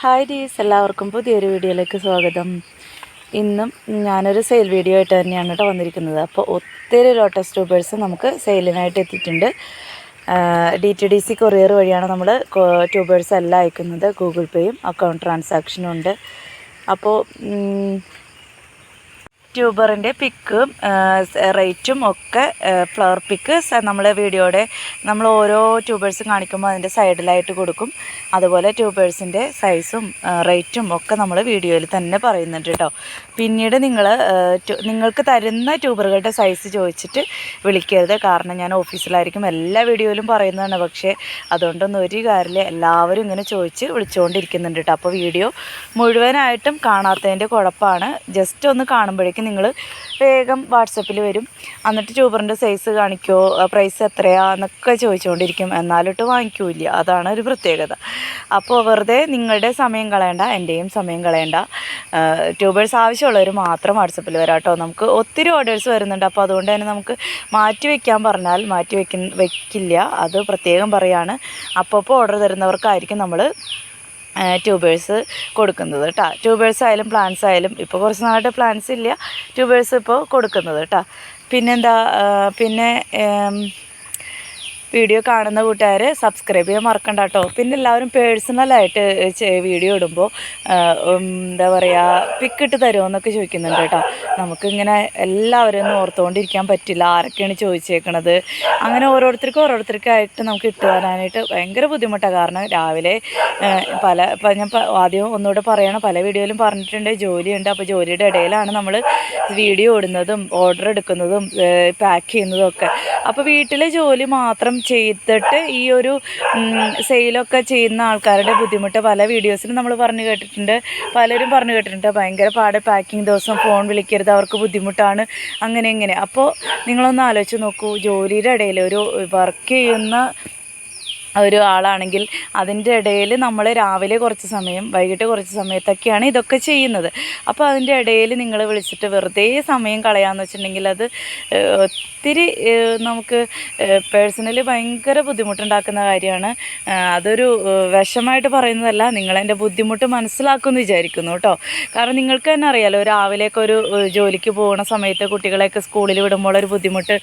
Hi ഡീസ് എല്ലാവർക്കും പുതിയൊരു വീഡിയോയിലേക്ക് സ്വാഗതം. ഇന്നും ഞാനൊരു സെയിൽ വീഡിയോ ആയിട്ട് തന്നെയാണ് കേട്ടോ വന്നിരിക്കുന്നത്. അപ്പോൾ ഒത്തിരി ലോട്ടസ് ട്യൂബേഴ്സ് നമുക്ക് സെയിലിനായിട്ട് എത്തിയിട്ടുണ്ട്. D T D C courier വഴിയാണ് നമ്മൾ ട്യൂബേഴ്സ് എല്ലാം അയക്കുന്നത്. ഗൂഗിൾ പേയും അക്കൗണ്ട് ട്രാൻസാക്ഷനും ഉണ്ട്. അപ്പോൾ ട്യൂബറിന്റെ പിക്കും റേറ്റും ഒക്കെ ഫ്ലവർ പിക്ക് നമ്മൾ വീഡിയോയുടെ നമ്മൾ ഓരോ ട്യൂബേഴ്സും കാണിക്കുമ്പോൾ അതിന്റെ സൈഡിലായിട്ട് കൊടുക്കും. അതുപോലെ ട്യൂബേഴ്സിന്റെ സൈസും റേറ്റും ഒക്കെ നമ്മൾ വീഡിയോയിൽ തന്നെ പറയുന്നുണ്ട് കേട്ടോ. പിന്നീട് നിങ്ങൾ നിങ്ങൾക്ക് തരുന്ന ട്യൂബറുകളുടെ സൈസ് ചോദിച്ചിട്ട് വിളിക്കരുത്. കാരണം ഞാൻ ഓഫീസിലായിരിക്കും എല്ലാ വീഡിയോയിലും പറയുന്നതാണ്. പക്ഷേ അതുകൊണ്ടൊന്നും ഒരു കാര്യമില്ല. എല്ലാവരും ഇങ്ങനെ ചോദിച്ച് വിളിച്ചുകൊണ്ടിരിക്കുന്നുണ്ട് കേട്ടോ. അപ്പോൾ വീഡിയോ മുഴുവനായിട്ടും കാണാത്തതിന്റെ കുഴപ്പമാണ്. ജസ്റ്റ് ഒന്ന് കാണുമ്പോഴേക്കും നിങ്ങൾ വേഗം വാട്സപ്പിൽ വരും. എന്നിട്ട് ട്യൂബറിന്റെ സൈസ് കാണിക്കുമോ പ്രൈസ് എത്രയാ എന്നൊക്കെ ചോദിച്ചുകൊണ്ടിരിക്കും എന്നാലിട്ട് വാങ്ങിക്കൂല അതാണ് ഒരു പ്രത്യേകത. അപ്പോൾ വെറുതെ നിങ്ങളുടെ സമയം കളയണ്ട എന്റെയും സമയം കളയണ്ട. ട്യൂബേഴ്സ് ആവശ്യമുള്ളവർ മാത്രം വാട്സപ്പിൽ വരാം കേട്ടോ. നമുക്ക് ഒത്തിരി ഓർഡേഴ്സ് വരുന്നുണ്ട്. അപ്പോൾ അതുകൊണ്ട് തന്നെ നമുക്ക് മാറ്റി വയ്ക്കാൻ പറഞ്ഞാൽ മാറ്റി വയ്ക്കുന്ന വയ്ക്കില്ല അത് പ്രത്യേകം പറയാണ്. അപ്പോൾ ഓർഡർ തരുന്നവർക്കായിരിക്കും നമ്മൾ ട്യൂബേഴ്സ് കൊടുക്കുന്നത് കേട്ടോ ട്യൂബേഴ്സ് ആയാലും പ്ലാന്റ്സ് ആയാലും ഇപ്പോൾ കുറച്ച് നാളായിട്ട് പ്ലാന്റ്സ് ഇല്ല. ട്യൂബേഴ്സ് ഇപ്പോൾ കൊടുക്കുന്നത് കേട്ടോ പിന്നെന്താ പിന്നെ വീഡിയോ കാണുന്ന കൂട്ടുകാർ സബ്സ്ക്രൈബ് ചെയ്യാൻ മറക്കണ്ട കേട്ടോ പിന്നെ എല്ലാവരും പേഴ്സണലായിട്ട് വീഡിയോ ഇടുമ്പോൾ എന്താ പറയുക പിക്കിട്ട് തരുമോ എന്നൊക്കെ ചോദിക്കുന്നുണ്ട് കേട്ടോ നമുക്കിങ്ങനെ എല്ലാവരും ഒന്നും ഓർത്തുകൊണ്ടിരിക്കാൻ പറ്റില്ല. ആരൊക്കെയാണ് ചോദിച്ചേക്കണത്? അങ്ങനെ ഓരോരുത്തർക്കും ഓരോരുത്തർക്കായിട്ട് നമുക്ക് ഇട്ടുവരാനായിട്ട് ഭയങ്കര ബുദ്ധിമുട്ടാണ് കാരണം രാവിലെ പല ഇപ്പം ഞാൻ ആദ്യം ഒന്നുകൂടെ പറയണം. പല വീഡിയോയിലും പറഞ്ഞിട്ടുണ്ട് ജോലിയുണ്ട്. അപ്പോൾ ജോലിയുടെ ഇടയിലാണ് നമ്മൾ വീഡിയോ ഇടുന്നതും ഓർഡർ എടുക്കുന്നതും പാക്ക് ചെയ്യുന്നതും ഒക്കെ. അപ്പോൾ വീട്ടിലെ ജോലി മാത്രം ചെയ്തിട്ട് ഈ ഒരു സെയിലൊക്കെ ചെയ്യുന്ന ആൾക്കാരുടെ ബുദ്ധിമുട്ട് പല വീഡിയോസിലും നമ്മൾ പറഞ്ഞു കേട്ടിട്ടുണ്ട്. പലരും പറഞ്ഞു കേട്ടിട്ടുണ്ട്. ഭയങ്കര പാട് പാക്കിംഗ് ദിവസം ഫോൺ വിളിക്കരുത് അവർക്ക് ബുദ്ധിമുട്ടാണ്. അങ്ങനെ ഇങ്ങനെ. അപ്പോൾ നിങ്ങളൊന്ന് ആലോചിച്ച് നോക്കൂ. ജോലിയുടെ ഇടയിൽ ഒരു വർക്ക് ചെയ്യുന്ന ഒരു ആളാണെങ്കിൽ അതിന്റെ ഇടയിൽ നമ്മൾ രാവിലെ കുറച്ച് സമയം വൈകിട്ട് കുറച്ച് സമയത്തൊക്കെയാണ് ഇതൊക്കെ ചെയ്യുന്നത്. അപ്പോൾ അതിന്റെ ഇടയിൽ നിങ്ങൾ വിളിച്ചിട്ട് വെറുതെ സമയം കളയാമെന്ന് വെച്ചിട്ടുണ്ടെങ്കിൽ അത് ഒത്തിരി നമുക്ക് പേഴ്സണലി ഭയങ്കര ബുദ്ധിമുട്ടുണ്ടാക്കുന്ന കാര്യമാണ്. അതൊരു വിഷമായിട്ട് പറയുന്നതല്ല നിങ്ങളെന്റെ ബുദ്ധിമുട്ട് മനസ്സിലാക്കുമെന്ന് വിചാരിക്കുന്നു കേട്ടോ. കാരണം നിങ്ങൾക്ക് തന്നെ അറിയാലോ രാവിലെയൊക്കെ ഒരു ജോലിക്ക് പോകുന്ന സമയത്ത് കുട്ടികളെയൊക്കെ സ്കൂളിൽ വിടുമ്പോൾ ഒരു ബുദ്ധിമുട്ട്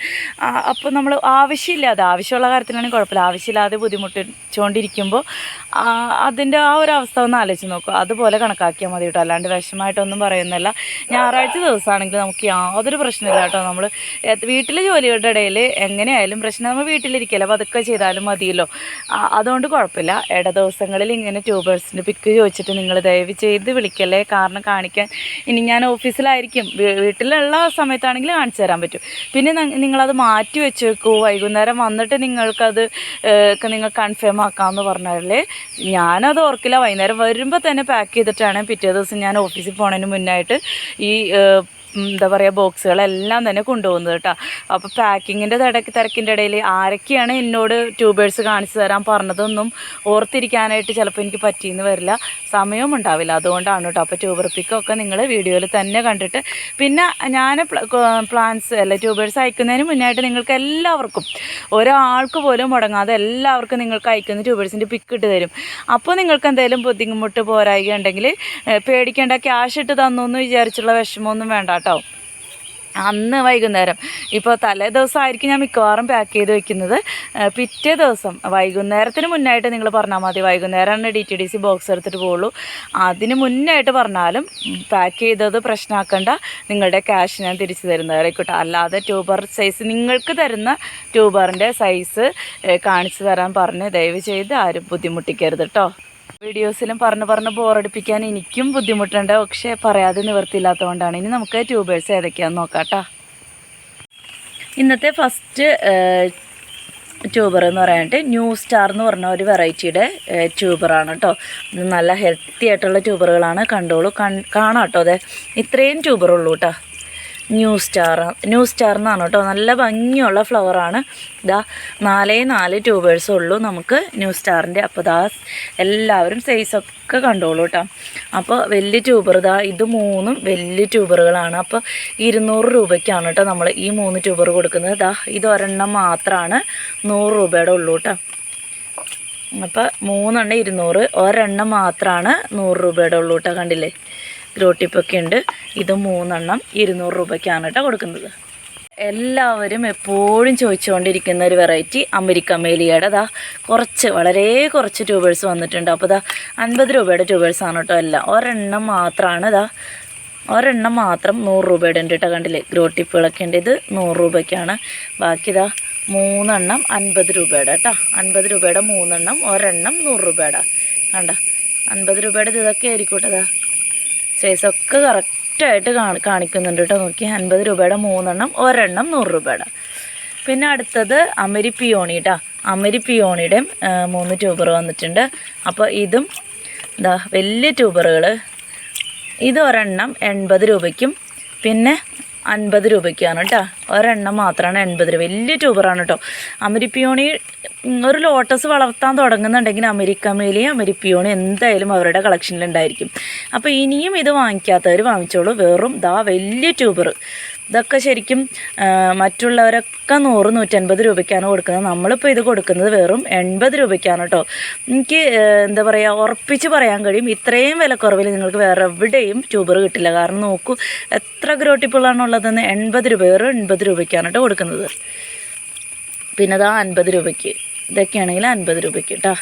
അപ്പോൾ നമ്മൾ ആവശ്യമില്ലാതെ ആവശ്യമുള്ള കാര്യത്തിലാണെങ്കിൽ കുഴപ്പമില്ല. ആവശ്യമില്ലാതെ ബുദ്ധിമുട്ടിച്ചുകൊണ്ടിരിക്കുമ്പോൾ അതിന്റെ ആ ഒരു അവസ്ഥ ഒന്ന് ആലോചിച്ച് നോക്കുക അതുപോലെ കണക്കാക്കിയാൽ മതി കേട്ടോ. അല്ലാണ്ട് വിഷമമായിട്ടൊന്നും പറയുന്നില്ല. ഞായറാഴ്ച ദിവസമാണെങ്കിൽ നമുക്ക് യാതൊരു പ്രശ്നമില്ല കേട്ടോ. നമ്മൾ വീട്ടിലെ ജോലികളുടെ ഇടയിൽ എങ്ങനെയായാലും പ്രശ്നം നമ്മൾ വീട്ടിലിരിക്കല്ലോ. അപ്പോൾ അതൊക്കെ ചെയ്താലും മതിയല്ലോ. അതുകൊണ്ട് കുഴപ്പമില്ല. ഇട ദിവസങ്ങളിൽ ഇങ്ങനെ ട്യൂബേഴ്സിന്റെ പിക്ക് ചോദിച്ചിട്ട് നിങ്ങൾ ദയവ് ചെയ്ത് വിളിക്കല്ലേ. കാരണം കാണിക്കാൻ ഇനി ഞാൻ ഓഫീസിലായിരിക്കും. വീട്ടിലുള്ള സമയത്താണെങ്കിൽ കാണിച്ചു തരാൻ പറ്റും. പിന്നെ നിങ്ങളത് മാറ്റി വെച്ച് വെക്കൂ. വൈകുന്നേരം വന്നിട്ട് നിങ്ങൾക്കത് ഏഹ്, ഒക്കെ നിങ്ങൾ കൺഫേം ആക്കാമെന്ന് പറഞ്ഞാൽ ഞാനത് ഓർക്കില്ല. വൈകുന്നേരം വരുമ്പോൾ തന്നെ പാക്ക് ചെയ്തിട്ടാണ് പിറ്റേ ദിവസം ഞാൻ ഓഫീസിൽ പോണതിന് മുന്നായിട്ട് ഈ എന്താ പറയുക ബോക്സുകളെല്ലാം തന്നെ കൊണ്ടുപോകുന്നത് കേട്ടോ. അപ്പോൾ പാക്കിങ്ങിന്റെ തിരക്ക് തിരക്കിന്റെ ഇടയിൽ ആരൊക്കെയാണ് എന്നോട് ട്യൂബേഴ്സ് കാണിച്ചു തരാൻ പറഞ്ഞതൊന്നും ഓർത്തിരിക്കാനായിട്ട് ചിലപ്പോൾ എനിക്ക് പറ്റിയെന്ന് വരില്ല. സമയവും ഉണ്ടാവില്ല. അതുകൊണ്ടാണ് കേട്ടോ. അപ്പോൾ ട്യൂബർ പിക്കൊക്കെ നിങ്ങൾ വീഡിയോയിൽ തന്നെ കണ്ടിട്ട് പിന്നെ ഞാൻ പ്ലാൻസ് അല്ല ട്യൂബേഴ്സ് അയക്കുന്നതിന് മുന്നായിട്ട് നിങ്ങൾക്ക് എല്ലാവർക്കും ഒരാൾക്ക് പോലും മുടങ്ങാതെ എല്ലാവർക്കും നിങ്ങൾക്ക് അയക്കുന്ന ട്യൂബേഴ്സിന്റെ പിക്ക് ഇട്ട് തരും. അപ്പോൾ നിങ്ങൾക്ക് എന്തെങ്കിലും ബുദ്ധിമുട്ട് പോരായി ഉണ്ടെങ്കിൽ പേടിക്കേണ്ട ക്യാഷ് ഇട്ട് തന്നു എന്ന് വിചാരിച്ചുള്ള വിഷമമൊന്നും വേണ്ട കേട്ടോ. അന്ന് വൈകുന്നേരം. ഇപ്പോൾ തലേ ദിവസമായിരിക്കും ഞാൻ മിക്കവാറും പാക്ക് ചെയ്ത് വെക്കുന്നത്. പിറ്റേ ദിവസം. വൈകുന്നേരത്തിന് മുന്നായിട്ട് നിങ്ങൾ പറഞ്ഞാൽ മതി. വൈകുന്നേരമാണ് D T D C box എടുത്തിട്ട് പോകുള്ളൂ അതിന് മുന്നായിട്ട് പറഞ്ഞാലും പാക്ക് ചെയ്തത് പ്രശ്നമാക്കണ്ട നിങ്ങളുടെ ക്യാഷ് ഞാൻ തിരിച്ചു തരുന്നതായിരിക്കട്ടെ അല്ലാതെ ട്യൂബർ സൈസ് നിങ്ങൾക്ക് തരുന്ന ട്യൂബറിന്റെ സൈസ് കാണിച്ചു തരാൻ പറഞ്ഞ് ദയവ് ചെയ്ത് ആരും ബുദ്ധിമുട്ടിക്കരുത് കേട്ടോ വീഡിയോസിലും പറഞ്ഞു പറഞ്ഞ് ബോറടിപ്പിക്കാൻ എനിക്കും ബുദ്ധിമുട്ടുണ്ട്. പക്ഷെ പറയാതെ നിവർത്തിയില്ലാത്തതുകൊണ്ടാണ്. ഇനി നമുക്ക് ട്യൂബേഴ്സ് ഏതൊക്കെയാണെന്ന് നോക്കാട്ടോ. ഇന്നത്തെ ഫസ്റ്റ് ട്യൂബർ എന്ന് പറയാനായിട്ട് ന്യൂ സ്റ്റാർ എന്ന് പറഞ്ഞ ഒരു വെറൈറ്റിയുടെ ട്യൂബറാണ് കേട്ടോ നല്ല ഹെൽത്തി ആയിട്ടുള്ള ട്യൂബറുകളാണ്. കണ്ടോളൂ. കാണാം കേട്ടോ അതെ. ഇത്രയും ട്യൂബറുള്ളൂ കേട്ടോ ന്യൂ സ്റ്റാർ ന്യൂ സ്റ്റാർ എന്നാണ് കേട്ടോ. നല്ല ഭംഗിയുള്ള ഫ്ലവറാണ് ഇതാ നാലേ നാല് ട്യൂബേഴ്സ് ഉള്ളൂ നമുക്ക് ന്യൂ സ്റ്റാറിന്റെ. അപ്പോൾ ഇതാ എല്ലാവരും സൈസൊക്കെ കണ്ടോളൂ കേട്ടോ. അപ്പോൾ വലിയ ട്യൂബർ ഇതാ ഇത് മൂന്നും വലിയ ട്യൂബറുകളാണ് അപ്പോൾ ഇരുന്നൂറ് രൂപയ്ക്കാണ് കേട്ടോ നമ്മൾ ഈ മൂന്ന് ട്യൂബർ കൊടുക്കുന്നത്. ഇതാ ഇത് ഒരെണ്ണം മാത്രമാണ് നൂറ് രൂപയുടെ ഉള്ളൂ കേട്ടോ. അപ്പോൾ മൂന്നെണ്ണം ഇരുന്നൂറ് ഒരെണ്ണം മാത്രമാണ് നൂറ് രൂപയുടെ ഉള്ളൂ കേട്ടോ കണ്ടില്ലേ? ഗ്രോട്ടിപ്പൊക്കെ ഉണ്ട്. ഇത് മൂന്നെണ്ണം ഇരുന്നൂറ് രൂപയ്ക്കാണ് കേട്ടോ കൊടുക്കുന്നത്. എല്ലാവരും എപ്പോഴും ചോദിച്ചുകൊണ്ടിരിക്കുന്ന ഒരു വെറൈറ്റി അമേരിക്ക മേലിയുടെ അതാ കുറച്ച് വളരെ കുറച്ച് ട്യൂബേഴ്സ് വന്നിട്ടുണ്ട്. അപ്പോൾ ഇതാ അൻപത് രൂപയുടെ ട്യൂബേഴ്സാണ് കേട്ടോ എല്ലാം. ഒരെണ്ണം മാത്രമാണ് ഇതാ ഒരെണ്ണം മാത്രം നൂറ് രൂപയുടെ ഉണ്ട് കേട്ടോ കണ്ടില്ലേ? ഗ്രോട്ടിപ്പുകളൊക്കെ ഉണ്ട്. ഇത് നൂറ് രൂപയ്ക്കാണ്. ബാക്കി ഇതാ മൂന്നെണ്ണം അൻപത് രൂപയുടെ കേട്ടോ. അൻപത് രൂപയുടെ മൂന്നെണ്ണം ഒരെണ്ണം നൂറ് രൂപയുടെ. കണ്ട? അൻപത് രൂപയുടെ ഇത് ഇതൊക്കെ ആയിരിക്കും കേട്ടോ സൈസൊക്കെ കറക്റ്റായിട്ട് കാണി കാണിക്കുന്നുണ്ട് കേട്ടോ നോക്കി അൻപത് രൂപയുടെ മൂന്നെണ്ണം ഒരെണ്ണം നൂറ് രൂപയുടെ. പിന്നെ അടുത്തത് അമരി പിയോണി കേട്ടോ അമരി പിയോണിയുടെയും മൂന്ന് ട്യൂബർ വന്നിട്ടുണ്ട്. അപ്പോൾ ഇതും എന്താ വലിയ ട്യൂബറുകൾ ഇത് ഒരെണ്ണം എൺപത് രൂപയ്ക്കും. പിന്നെ അൻപത് രൂപയ്ക്കാണ് കേട്ടോ. ഒരെണ്ണം മാത്രമാണ് എൺപത് രൂപ. വലിയ ട്യൂബറാണ് കേട്ടോ. അമരിപ്പിയോണി ഒരു ലോട്ടസ് വളർത്താൻ തുടങ്ങുന്നുണ്ടെങ്കിൽ അമേരിക്ക മേലി അമരിപ്പിയോണി എന്തായാലും അവരുടെ കളക്ഷനിലുണ്ടായിരിക്കും അപ്പോൾ ഇനിയും ഇത് വാങ്ങിക്കാത്തവർ വാങ്ങിച്ചോളൂ. വെറും ദാ വലിയ ട്യൂബർ ഇതൊക്കെ ശരിക്കും മറ്റുള്ളവരൊക്കെ നൂറ് നൂറ്റൻപത് രൂപയ്ക്കാണ് കൊടുക്കുന്നത്. നമ്മളിപ്പോൾ ഇത് കൊടുക്കുന്നത് വെറും എൺപത് രൂപയ്ക്കാണ് കേട്ടോ എനിക്ക് എന്താ പറയുക ഉറപ്പിച്ച് പറയാൻ കഴിയും ഇത്രയും വിലക്കുറവിൽ നിങ്ങൾക്ക് വേറെ എവിടെയും ട്യൂബർ കിട്ടില്ല. കാരണം നോക്കൂ എത്ര ഗ്രോട്ടിപ്പുകളാണുള്ളതെന്ന് എൺപത് രൂപ വെറും എൺപത് രൂപയ്ക്കാണ് കേട്ടോ കൊടുക്കുന്നത്. പിന്നെ അതാ അൻപത് രൂപയ്ക്ക്. ഇതൊക്കെയാണെങ്കിൽ അൻപത് രൂപയ്ക്ക് കേട്ടോ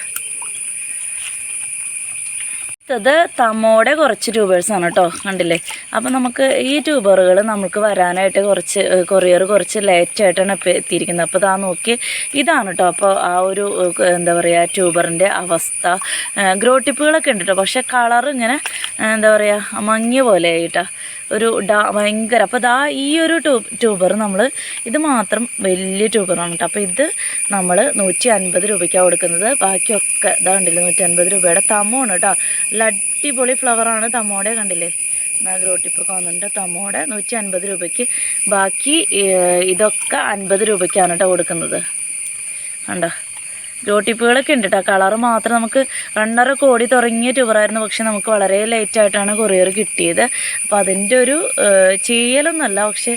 അടുത്തത് തമോടെ കുറച്ച് ട്യൂബേഴ്സാണ് കേട്ടോ കണ്ടില്ലേ? അപ്പം നമുക്ക് ഈ ട്യൂബറുകൾ നമുക്ക് വരാനായിട്ട് കുറച്ച് കൊറിയർ കുറച്ച് ലേറ്റായിട്ടാണ് ഇപ്പോൾ എത്തിയിരിക്കുന്നത്. അപ്പോൾ ഇതാ നോക്കി ഇതാണ് കേട്ടോ അപ്പോൾ ആ ഒരു എന്താ പറയുക ട്യൂബറിന്റെ അവസ്ഥ. ഗ്രോ ടിപ്പുകളൊക്കെ ഉണ്ട് കേട്ടോ പക്ഷേ കളർ ഇങ്ങനെ എന്താ പറയുക മങ്ങിയ പോലെ ആയിട്ടാ. ഒരു ഡാ ഭയങ്കര. അപ്പോൾ ഇതാ ഈ ഒരു ട്യൂബ് ട്യൂബർ നമ്മൾ ഇത് മാത്രം വലിയ ട്യൂബറാണ് കേട്ടോ അപ്പോൾ ഇത് നമ്മൾ നൂറ്റി അൻപത് രൂപയ്ക്കാണ് കൊടുക്കുന്നത്. ബാക്കിയൊക്കെ ഇതാ കണ്ടില്ലേ നൂറ്റി അൻപത് രൂപയുടെ തമോണ് കേട്ടോ നല്ല അടിപൊളി ഫ്ലവറാണ് തമ്മോടെ കണ്ടില്ലേ? ഗ്രോട്ടിപ്പൊക്കെ വന്നിട്ടുണ്ട്. തമ്മോടെ നൂറ്റി അൻപത് രൂപയ്ക്ക്. ബാക്കി ഇതൊക്കെ അൻപത് രൂപയ്ക്കാണ് കേട്ടോ കൊടുക്കുന്നത്. കണ്ടോ? ഗ്രോട്ടിപ്പുകളൊക്കെ ഉണ്ട് കേട്ടോ കളറ് മാത്രം നമുക്ക് രണ്ടര കോടി തുടങ്ങിയ ട്യൂബറായിരുന്നു പക്ഷെ നമുക്ക് വളരെ ലേറ്റായിട്ടാണ് കൊറിയർ കിട്ടിയത്. അപ്പോൾ അതിന്റെ ഒരു ചെയ്യലൊന്നുമല്ല. പക്ഷെ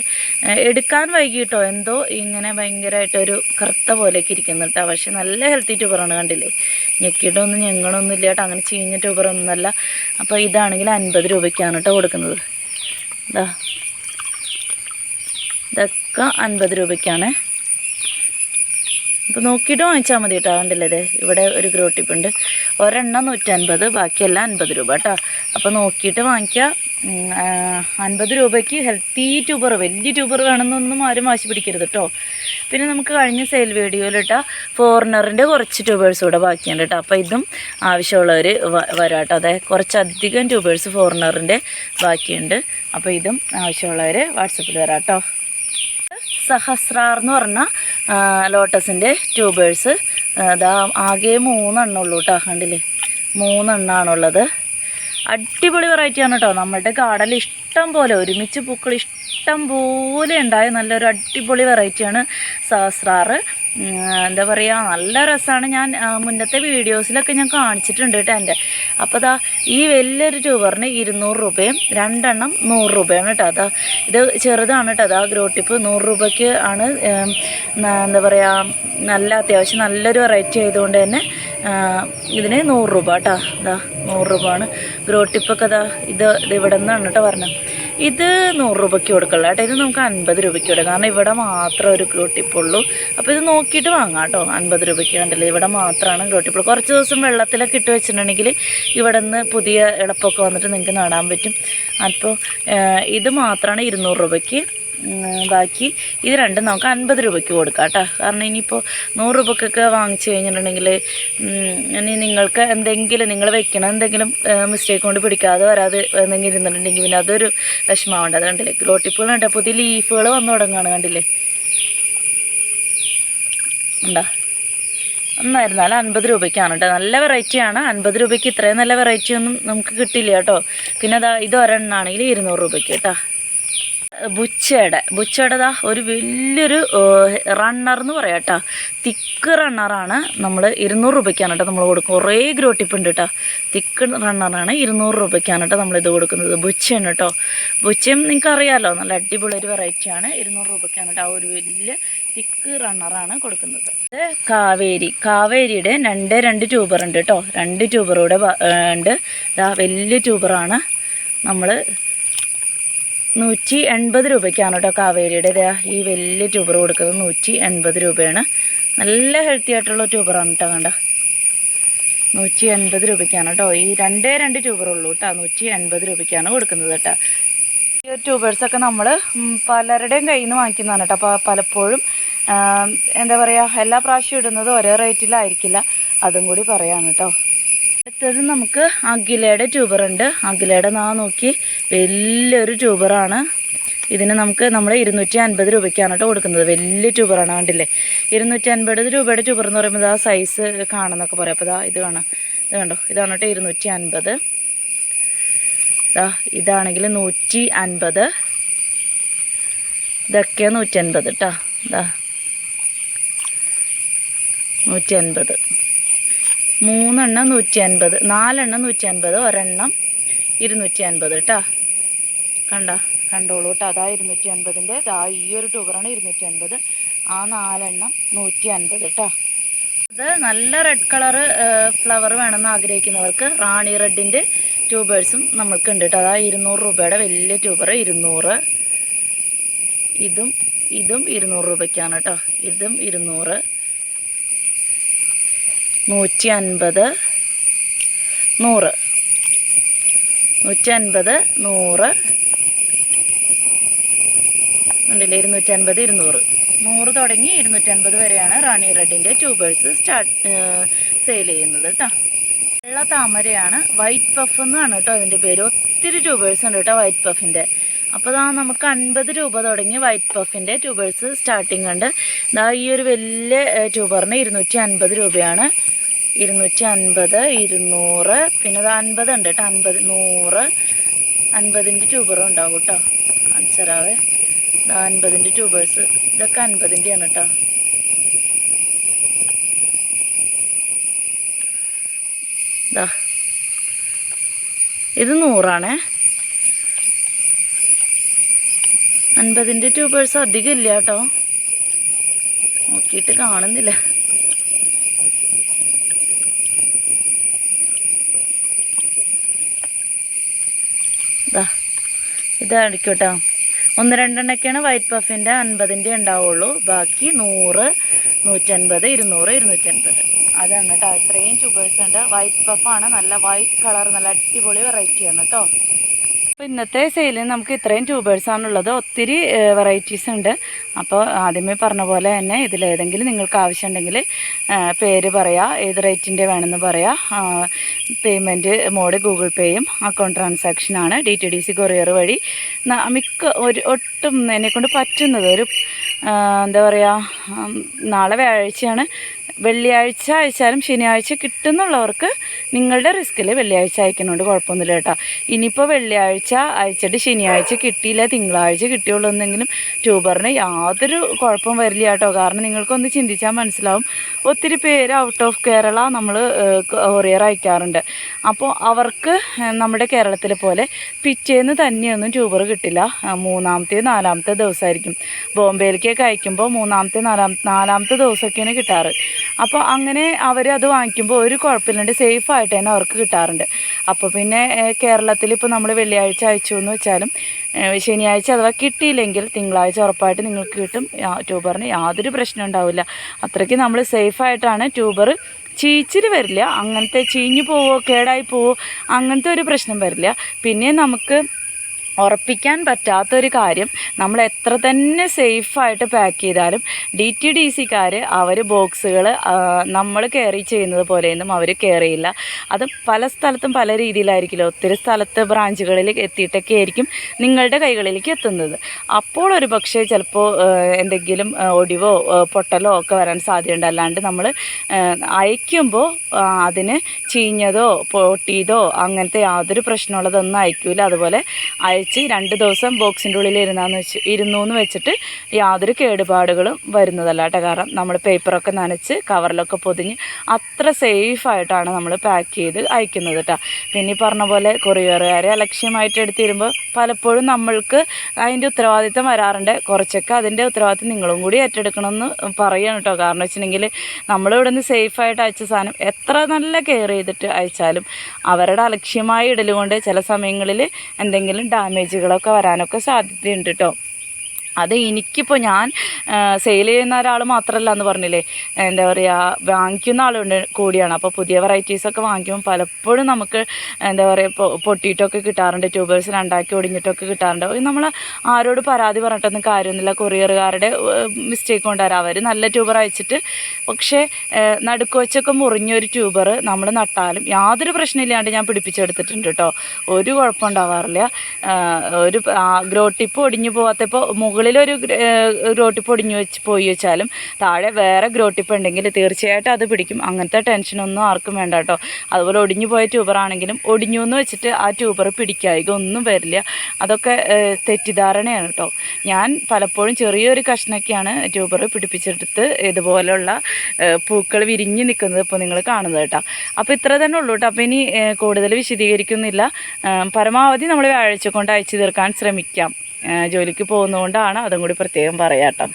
എടുക്കാൻ വൈകിട്ടോ എന്തോ ഇങ്ങനെ ഭയങ്കരമായിട്ടൊരു കറുത്ത പോലെയൊക്കെ ഇരിക്കുന്നു കേട്ടോ പക്ഷെ നല്ല ഹെൽത്തി ട്യൂബറാണ് കണ്ടില്ലേ? ഞെക്കിയിട്ടൊന്നും ഞങ്ങളൊന്നും ഇല്ല കേട്ടോ അങ്ങനെ ചീഞ്ഞ ട്യൂബറൊന്നുമല്ല അപ്പോൾ ഇതാണെങ്കിൽ അൻപത് രൂപയ്ക്കാണ് കേട്ടോ കൊടുക്കുന്നത്. ഇതാ ഇതൊക്കെ അൻപത് രൂപയ്ക്കാണ്. അപ്പോൾ നോക്കിയിട്ട് വാങ്ങിച്ചാൽ മതി കേട്ടോ കണ്ടില്ലേ ഇവിടെ ഒരു ഗ്രോ ടിപ്പ് ഉണ്ട്. ഒരെണ്ണം നൂറ്റൻപത് ബാക്കിയെല്ലാം അൻപത് രൂപ കേട്ടോ അപ്പോൾ നോക്കിയിട്ട് വാങ്ങിക്കുക അൻപത് രൂപയ്ക്ക് ഹെൽത്തി ട്യൂബർ വലിയ ട്യൂബർ വേണമെന്നൊന്നും ആരും വാശി പിടിക്കരുത് കേട്ടോ പിന്നെ നമുക്ക് കഴിഞ്ഞ സെയിൽ വീഡിയോയിലിട്ട ഫോറിനറിന്റെ കുറച്ച് ട്യൂബേഴ്സ് കൂടെ ബാക്കിയുണ്ട് കേട്ടോ അപ്പോൾ ഇതും ആവശ്യമുള്ളവർ വരാം കേട്ടോ അതെ കുറച്ചധികം ട്യൂബേഴ്സ് ഫോറിനറിന്റെ ബാക്കിയുണ്ട്. അപ്പോൾ ഇതും ആവശ്യമുള്ളവർ വാട്സപ്പിൽ വരാം കേട്ടോ സഹസ്രാർ എന്ന് പറഞ്ഞ ലോട്ടസിന്റെ ട്യൂബേഴ്സ് അതാ ആകെ മൂന്നെണ്ണം ഉള്ളൂ കേട്ടോ കണ്ടില്ലേ? മൂന്നെണ്ണാണുള്ളത്. അടിപൊളി വെറൈറ്റി ആണ് കേട്ടോ നമ്മുടെ ഗാർഡനിൽ ഇഷ്ടം പോലെ ഒരുമിച്ച് പൂക്കൾ ഇഷ്ടം പോലെ ഉണ്ടായ നല്ലൊരു അടിപൊളി വെറൈറ്റിയാണ് സഹസ്രാറ്. എന്താ പറയുക നല്ല രസമാണ് ഞാൻ മുന്നത്തെ വീഡിയോസിലൊക്കെ ഞാൻ കാണിച്ചിട്ടുണ്ട് കേട്ടോ എന്റെ. അപ്പോൾ അതാ ഈ വലിയൊരു ട്യൂബറിന് ഇരുന്നൂറ് രൂപയും രണ്ടെണ്ണം നൂറ് രൂപയാണ് കേട്ടോ. അതാ ഇത് ചെറുതാണ് കേട്ടോ. അതാ ഗ്രോട്ടിപ്പ് നൂറ് രൂപയ്ക്ക് ആണ് എന്താ പറയുക നല്ല അത്യാവശ്യം നല്ലൊരു വെറൈറ്റി ആയതുകൊണ്ട് തന്നെ ഇതിന് നൂറ് രൂപ കേട്ടോ. അതാ നൂറ് രൂപ ആണ്. ഗ്രോട്ടിപ്പൊക്കെ അതാ ഇത് ഇത് ഇവിടെ നിന്നാണ് കേട്ടോ പറഞ്ഞത്. ഇത് നൂറ് രൂപയ്ക്ക് കൊടുക്കുള്ളൂ കേട്ടോ. ഇത് നമുക്ക് അൻപത് രൂപയ്ക്ക് കൊടുക്കാം. കാരണം ഇവിടെ മാത്രം ഒരു ക്ലോട്ടിപ്പുള്ളൂ അപ്പോൾ ഇത് നോക്കിയിട്ട് വാങ്ങാം കേട്ടോ. അൻപത് രൂപയ്ക്ക് കണ്ടില്ലേ? ഇവിടെ മാത്രമാണ് ക്ലോട്ടിപ്പുള്ളു കുറച്ച് ദിവസം വെള്ളത്തിലൊക്കെ ഇട്ട് വെച്ചിട്ടുണ്ടെങ്കിൽ ഇവിടെ നിന്ന് പുതിയ ഇളപ്പൊക്കെ വന്നിട്ട് നിങ്ങൾക്ക് നടാൻ പറ്റും. അപ്പോൾ ഇത് മാത്രമാണ് ഇരുന്നൂറ് രൂപയ്ക്ക്. ബാക്കി. ഇത് രണ്ടും നമുക്ക് അൻപത് രൂപയ്ക്ക് കൊടുക്കാം കേട്ടോ. കാരണം ഇനിയിപ്പോൾ നൂറ് രൂപക്കൊക്കെ വാങ്ങിച്ചു കഴിഞ്ഞിട്ടുണ്ടെങ്കിൽ ഇനി നിങ്ങൾക്ക് എന്തെങ്കിലും നിങ്ങൾ വെക്കണം എന്തെങ്കിലും മിസ്റ്റേക്ക് കൊണ്ട് പിടിക്കാതെ വരാതെ എന്തെങ്കിലും ഇരുന്നിട്ടുണ്ടെങ്കിൽ പിന്നെ അതൊരു വിഷമാവേണ്ടത് കണ്ടില്ലേ? ഗ്രോട്ടിപ്പുകൾ കണ്ടോ? പുതിയ ലീഫുകൾ വന്നു തുടങ്ങുകയാണ് കണ്ടില്ലേ? ഉണ്ടാ? ഒന്നായിരുന്നാലും അൻപത് രൂപയ്ക്കാണ് കേട്ടോ. നല്ല വെറൈറ്റിയാണ് അൻപത് രൂപയ്ക്ക് ഇത്രയും നല്ല വെറൈറ്റി ഒന്നും നമുക്ക് കിട്ടില്ല കേട്ടോ. പിന്നെ അതാ ഇത് ഒരെണ്ണാണെങ്കിൽ ഇരുന്നൂറ് രൂപയ്ക്ക് കേട്ടോ. ബുച്ചയുടെ ബുച്ചയുടേതാ ഒരു വലിയൊരു റണ്ണർ എന്ന് പറയാം കേട്ടോ തിക്ക് റണ്ണറാണ് നമ്മൾ ഇരുന്നൂറ് രൂപയ്ക്കാണ് കേട്ടോ നമ്മൾ കൊടുക്കും കുറേ ഗ്രോട്ടിപ്പുണ്ട് കേട്ടോ തിക്ക് റണ്ണറാണ് ഇരുന്നൂറ് രൂപയ്ക്കാണ് കേട്ടോ നമ്മളിത് കൊടുക്കുന്നത്. ബുച്ചയാണ് കേട്ടോ ബുച്ചയും നിങ്ങൾക്ക് അറിയാമല്ലോ നല്ല അടിപൊളി ഒരു വെറൈറ്റിയാണ് ഇരുന്നൂറ് രൂപയ്ക്കാണ് കേട്ടോ ആ ഒരു വലിയ തിക്ക് റണ്ണറാണ് കൊടുക്കുന്നത്. ഇത് കാവേരി. കാവേരിയുടെ രണ്ട് രണ്ട് ട്യൂബർ ഉണ്ട് കേട്ടോ രണ്ട് ട്യൂബറൂടെ ഉണ്ട്. ഇതാ വലിയ ട്യൂബറാണ് നമ്മൾ നൂറ്റി എൺപത് രൂപയ്ക്കാണ് കേട്ടോ കാവേരിയുടെ ഇതാ. ഈ വലിയ ട്യൂബർ കൊടുക്കുന്നത് നൂറ്റി എൺപത് രൂപയാണ്. നല്ല ഹെൽത്തി ആയിട്ടുള്ള ട്യൂബറാണ് കേട്ടോ കണ്ട? നൂറ്റി എൺപത് രൂപയ്ക്കാണ് കേട്ടോ. ഈ രണ്ടേ രണ്ട് ട്യൂബറുള്ളൂ കേട്ടോ. നൂറ്റി എൺപത് രൂപയ്ക്കാണ് കൊടുക്കുന്നത് കേട്ടോ. ഈ ട്യൂബേഴ്സൊക്കെ നമ്മൾ പലരുടെയും കയ്യിൽ നിന്ന് വാങ്ങിക്കുന്നതാണ് കേട്ടോ. അപ്പോൾ പലപ്പോഴും എന്താ പറയുക എല്ലാ പ്രാവശ്യം ഇടുന്നത് ഒരേ റേറ്റിലായിരിക്കില്ല അതും കൂടി പറയാണ് കേട്ടോ. അടുത്തത് നമുക്ക് അഖിലയുടെ ട്യൂബറുണ്ട് അഖിലയുടെ നാ നോക്കി വലിയൊരു ട്യൂബറാണ് ഇതിന് നമുക്ക് നമ്മൾ ഇരുന്നൂറ്റി അൻപത് രൂപയ്ക്കാണ് കേട്ടോ കൊടുക്കുന്നത്. വലിയ ട്യൂബറാണ് കണ്ടില്ലേ? ഇരുന്നൂറ്റി അൻപത് രൂപയുടെ ട്യൂബർ എന്ന് പറയുമ്പോൾ ആ സൈസ് കാണുന്നൊക്കെ പറയാം. അപ്പോൾ ഇതാ ഇത് കാണാം. ഇത് കണ്ടോ? ഇതാണ് കേട്ടോ ഇരുന്നൂറ്റി അൻപത്. ഇതാ ഇതാണെങ്കിൽ നൂറ്റി അൻപത്. ഇതൊക്കെ നൂറ്റി അൻപത് കേട്ടോ ഇതാ നൂറ്റി അൻപത്. മൂന്നെണ്ണം നൂറ്റി അൻപത് നാലെണ്ണം നൂറ്റി അൻപത് ഒരെണ്ണം ഇരുന്നൂറ്റി അൻപത് കേട്ടോ കണ്ട കണ്ടോളൂ കേട്ടോ അതാ ഇരുന്നൂറ്റി അൻപതിന്റെ ഇതാ ഈ ഒരു ടൂബറാണ് ഇരുന്നൂറ്റി അൻപത് ആ നാലെണ്ണം നൂറ്റി അൻപത് കേട്ടോ ഇത് നല്ല റെഡ് കളറ് ഫ്ലവർ വേണമെന്ന് ആഗ്രഹിക്കുന്നവർക്ക് റാണി റെഡിന്റെ ട്യൂബേഴ്സും നമ്മൾക്ക് ഉണ്ട് കേട്ടോ അതാ ഇരുന്നൂറ് രൂപയുടെ വലിയ ട്യൂബർ ഇരുന്നൂറ്. ഇതും ഇതും ഇരുന്നൂറ് രൂപയ്ക്കാണ് കേട്ടോ ഇതും ഇരുന്നൂറ്. നൂറ്റി അൻപത് നൂറ്. നൂറ്റി അൻപത് നൂറ്. ഉണ്ടല്ലേ ഇരുന്നൂറ്റി അൻപത് ഇരുന്നൂറ്. നൂറ് തുടങ്ങി ഇരുന്നൂറ്റി അൻപത് വരെയാണ് റാണി റെഡിന്റെ ട്യൂബേഴ്സ് സ്റ്റാർട്ട് സെയിൽ ചെയ്യുന്നത് കേട്ടോ വെള്ള താമരയാണ് വൈറ്റ് പഫ് എന്നാണ് കേട്ടോ അതിന്റെ പേര്. ഒത്തിരി ട്യൂബേഴ്സ് ഉണ്ട് കേട്ടോ വൈറ്റ് പഫിന്റെ അപ്പോൾ ഇതാ നമുക്ക് അൻപത് രൂപ തുടങ്ങി വൈറ്റ് പഫിന്റെ ട്യൂബേഴ്സ് സ്റ്റാർട്ടിംഗ് ഉണ്ട്. ഇതാ ഈ ഒരു വലിയ ട്യൂബറിന് ഇരുന്നൂറ്റി അൻപത് രൂപയാണ് ഇരുന്നൂറ്റി അൻപത് ഇരുന്നൂറ് പിന്നെ ഇത് അൻപത് ഉണ്ട് കേട്ടോ അൻപത് നൂറ് അൻപതിന്റെ ട്യൂബറും ഉണ്ടാവും കേട്ടോ ഇതാ അൻപതിന്റെ ട്യൂബേഴ്സ് ഇതൊക്കെ അൻപതിന്റെയാണ് കേട്ടോ. ഇതാ ഇത് നൂറാണേ. അൻപതിന്റെ ട്യൂബേഴ്സ് അധികം ഇല്ല കേട്ടോ. നോക്കിയിട്ട് കാണുന്നില്ല ഇതാ ഇതായിരിക്കും കേട്ടോ ഒന്ന് രണ്ടെണ്ണൊക്കെയാണ് വൈറ്റ് പഫിന്റെ അൻപതിന്റെ ഉണ്ടാവുള്ളൂ. ബാക്കി നൂറ് നൂറ്റൻപത് ഇരുന്നൂറ് ഇരുന്നൂറ്റൻപത്. അതാണ് കേട്ടോ ഇത്രയും ചുബേഴ്സ് ഉണ്ട്. വൈറ്റ് പഫാണ് നല്ല വൈറ്റ് കളർ നല്ല അടിപൊളി വെറൈറ്റിയാണ് കേട്ടോ അപ്പോൾ ഇന്നത്തെ സെയിലിൽ നമുക്ക് ഇത്രയും ട്യൂബേഴ്സ് ആണുള്ളത്. ഒത്തിരി വെറൈറ്റീസ് ഉണ്ട്. അപ്പോൾ ആദ്യമേ പറഞ്ഞ പോലെ തന്നെ ഇതിലേതെങ്കിലും നിങ്ങൾക്ക് ആവശ്യമുണ്ടെങ്കിൽ പേര് പറയാം ഏത് റേറ്റിന്റെ വേണമെന്ന് പറയാം. പേയ്മെന്റ് മോഡ് ഗൂഗിൾ പേയും account ട്രാൻസാക്ഷനാണ് D T D C courier വഴി മിക്ക ഒരു ഒട്ടും എന്നെക്കൊണ്ട് പറ്റുന്നത്. ഒരു എന്താ പറയുക നാളെ വ്യാഴാഴ്ചയാണ്. വെള്ളിയാഴ്ച അയച്ചാലും ശനിയാഴ്ച കിട്ടുന്നുള്ളവർക്ക് നിങ്ങളുടെ റിസ്കിൽ വെള്ളിയാഴ്ച അയക്കുന്നുണ്ട്. കുഴപ്പമൊന്നുമില്ല കേട്ടോ. ഇനിയിപ്പോൾ വെള്ളിയാഴ്ച അയച്ചിട്ട് ശനിയാഴ്ച കിട്ടിയില്ല തിങ്കളാഴ്ച കിട്ടിയുള്ളൂ എന്നെങ്കിലും ട്യൂബറിന് യാതൊരു കുഴപ്പം വരില്ല കേട്ടോ. കാരണം നിങ്ങൾക്കൊന്ന് ചിന്തിച്ചാൽ മനസ്സിലാവും. ഒത്തിരി പേര് ഔട്ട് ഓഫ് കേരള നമ്മൾ കൊറിയർ അയക്കാറുണ്ട്. അപ്പോൾ അവർക്ക് നമ്മുടെ കേരളത്തിലെ പോലെ പിറ്റേന്ന് തന്നെയൊന്നും ട്യൂബർ കിട്ടില്ല. മൂന്നാമത്തെ നാലാമത്തെ ദിവസമായിരിക്കും. ബോംബെയിലേക്കൊക്കെ അയക്കുമ്പോൾ മൂന്നാമത്തെ നാലാമത്തെ നാലാമത്തെ ദിവസമൊക്കെയാണ് കിട്ടാറ്. അപ്പോൾ അങ്ങനെ അവർ അത് വാങ്ങിക്കുമ്പോൾ ഒരു കുഴപ്പമില്ലാണ്ട് സേഫ് ആയിട്ട് തന്നെ അവർക്ക് കിട്ടാറുണ്ട്. അപ്പോൾ പിന്നെ കേരളത്തിൽ ഇപ്പോൾ നമ്മൾ വെള്ളിയാഴ്ച അയച്ചു എന്ന് വെച്ചാലും ശനിയാഴ്ച അഥവാ കിട്ടിയില്ലെങ്കിൽ തിങ്കളാഴ്ച ഉറപ്പായിട്ട് നിങ്ങൾക്ക് കിട്ടും. ട്യൂബറിന് യാതൊരു പ്രശ്നം ഉണ്ടാവില്ല. അത്രയ്ക്ക് നമ്മൾ സേഫായിട്ടാണ് ട്യൂബർ ചീച്ചിൽ വരില്ല. അങ്ങനത്തെ ചീഞ്ഞു പോവോ കേടായി പോവോ അങ്ങനത്തെ ഒരു പ്രശ്നം വരില്ല. പിന്നെ നമുക്ക് ഉറപ്പിക്കാൻ പറ്റാത്തൊരു കാര്യം. നമ്മൾ എത്ര തന്നെ സേഫായിട്ട് പാക്ക് ചെയ്താലും ഡി ടി ഡി സിക്കാർ അവർ ബോക്സുകൾ നമ്മൾ കയറി ചെയ്യുന്നത് പോലെയൊന്നും അവർ കയറിയില്ല അത് പല സ്ഥലത്തും പല രീതിയിലായിരിക്കില്ല? ഒത്തിരി സ്ഥലത്ത് ബ്രാഞ്ചുകളിൽ എത്തിയിട്ടൊക്കെ ആയിരിക്കും നിങ്ങളുടെ കൈകളിലേക്ക് എത്തുന്നത്. അപ്പോൾ ഒരു പക്ഷേ ചിലപ്പോൾ എന്തെങ്കിലും ഒടിവോ പൊട്ടലോ ഒക്കെ വരാൻ സാധ്യതയുണ്ട്. അല്ലാണ്ട് നമ്മൾ അയക്കുമ്പോൾ അതിന് ചീഞ്ഞതോ പൊട്ടിയതോ അങ്ങനത്തെ യാതൊരു പ്രശ്നമുള്ളതൊന്നും അയക്കൂല. അതുപോലെ അയച്ച് അയച്ച് രണ്ട് ദിവസം ബോക്സിന്റെ ഉള്ളിൽ ഇരുന്നാന്ന് വെച്ച് ഇരുന്നു എന്ന് വെച്ചിട്ട് യാതൊരു കേടുപാടുകളും വരുന്നതല്ല കേട്ടോ കാരണം നമ്മൾ പേപ്പറൊക്കെ നനച്ച് കവറിലൊക്കെ പൊതിഞ്ഞ് അത്ര സേഫായിട്ടാണ് നമ്മൾ പാക്ക് ചെയ്ത് അയക്കുന്നത് കേട്ടോ പിന്നെ ഈ പറഞ്ഞ പോലെ കൊറിയറുകാരെ അലക്ഷ്യമായിട്ട് എടുത്തിരുമ്പോൾ പലപ്പോഴും നമ്മൾക്ക് അതിന്റെ ഉത്തരവാദിത്തം വരാറുണ്ട്. കുറച്ചൊക്കെ അതിന്റെ ഉത്തരവാദിത്തം നിങ്ങളും കൂടി ഏറ്റെടുക്കണമെന്ന് പറയുകയാണ് കേട്ടോ കാരണം വെച്ചിട്ടുണ്ടെങ്കിൽ നമ്മളിവിടെ നിന്ന് സേഫായിട്ട് അയച്ച സാധനം എത്ര നല്ല കെയർ ചെയ്തിട്ട് അയച്ചാലും അവരുടെ അലക്ഷ്യമായ ഇടലുകൊണ്ട് ചില സമയങ്ങളിൽ എന്തെങ്കിലും ഡാമേജുകളൊക്കെ വരാനൊക്കെ സാധ്യതയുണ്ട് കേട്ടോ അത് എനിക്കിപ്പോൾ ഞാൻ സെയിൽ ചെയ്യുന്ന ഒരാൾ മാത്രമല്ല എന്ന് പറഞ്ഞില്ലേ? എന്താ പറയുക വാങ്ങിക്കുന്ന ആളുണ്ട് കൂടിയാണ്. അപ്പോൾ പുതിയ വെറൈറ്റീസൊക്കെ വാങ്ങിക്കുമ്പോൾ പലപ്പോഴും നമുക്ക് എന്താ പറയുക പൊട്ടിയിട്ടൊക്കെ കിട്ടാറുണ്ട്. ട്യൂബേഴ്സ് രണ്ടാക്കി ഒടിഞ്ഞിട്ടൊക്കെ കിട്ടാറുണ്ട്. നമ്മൾ ആരോട് പരാതി പറഞ്ഞിട്ടൊന്നും കാര്യമൊന്നുമില്ല. കൊറിയറുകാരുടെ മിസ്റ്റേക്ക് കൊണ്ടുവരാം. അവർ നല്ല ട്യൂബർ അയച്ചിട്ട് പക്ഷേ നടുക്കുവച്ചൊക്കെ നടുക്ക് വെച്ചൊക്കെ മുറിഞ്ഞൊരു ട്യൂബർ നമ്മൾ നട്ടാലും യാതൊരു പ്രശ്നമില്ലാണ്ട് ഞാൻ പിടിപ്പിച്ചെടുത്തിട്ടുണ്ട് കേട്ടോ ഒരു കുഴപ്പമുണ്ടാവാറില്ല. ഒരു ഗ്രോ ടിപ്പ് ഒടിഞ്ഞു പോകാത്തപ്പോൾ മുകളിലൊരു ഗ്രോട്ടിപ്പ് ഒടിഞ്ഞു വെച്ച് പോയി വെച്ചാലും താഴെ വേറെ ഗ്രോട്ടിപ്പ് ഉണ്ടെങ്കിൽ തീർച്ചയായിട്ടും അത് പിടിക്കും. അങ്ങനത്തെ ടെൻഷനൊന്നും ആർക്കും വേണ്ട കേട്ടോ. അതുപോലെ ഒടിഞ്ഞു പോയ ട്യൂബറാണെങ്കിലും ഒടിഞ്ഞു എന്ന് വെച്ചിട്ട് ആ ട്യൂബർ പിടിക്കായിക ഇതൊന്നും വരില്ല. അതൊക്കെ തെറ്റിദ്ധാരണയാണ് കേട്ടോ. ഞാൻ പലപ്പോഴും ചെറിയൊരു കഷ്ണൊക്കെയാണ് ട്യൂബർ പിടിപ്പിച്ചെടുത്ത് ഇതുപോലെയുള്ള പൂക്കൾ വിരിഞ്ഞ് നിൽക്കുന്നത് ഇപ്പോൾ നിങ്ങൾ കാണുന്നത് കേട്ടോ. അപ്പോൾ ഇത്ര തന്നെ ഉള്ളൂ കേട്ടോ. അപ്പോൾ ഇനി കൂടുതൽ വിശദീകരിക്കുന്നില്ല. പരമാവധി നമ്മൾ വ്യാഴ്ച കൊണ്ട് അയച്ചു തീർക്കാൻ ശ്രമിക്കാം. ജോലിക്ക് പോകുന്നതുകൊണ്ടാണ് അതും കൂടി പ്രത്യേകം പറയാട്ടോ.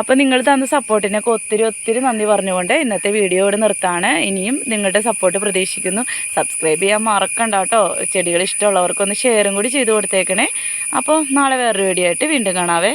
അപ്പോൾ നിങ്ങൾ തന്ന സപ്പോർട്ടിനൊക്കെ ഒത്തിരി ഒത്തിരി നന്ദി പറഞ്ഞുകൊണ്ട് ഇന്നത്തെ വീഡിയോ ഇവിടെ നിർത്താണ്. ഇനിയും നിങ്ങളുടെ സപ്പോർട്ട് പ്രതീക്ഷിക്കുന്നു. സബ്സ്ക്രൈബ് ചെയ്യാൻ മറക്കണ്ട കേട്ടോ. ചെടികൾ ഇഷ്ടമുള്ളവർക്കൊന്ന് ഷെയറും കൂടി ചെയ്ത് കൊടുത്തേക്കണേ. അപ്പോൾ നാളെ വേറൊരു വീഡിയോ ആയിട്ട് വീണ്ടും കാണാവേ.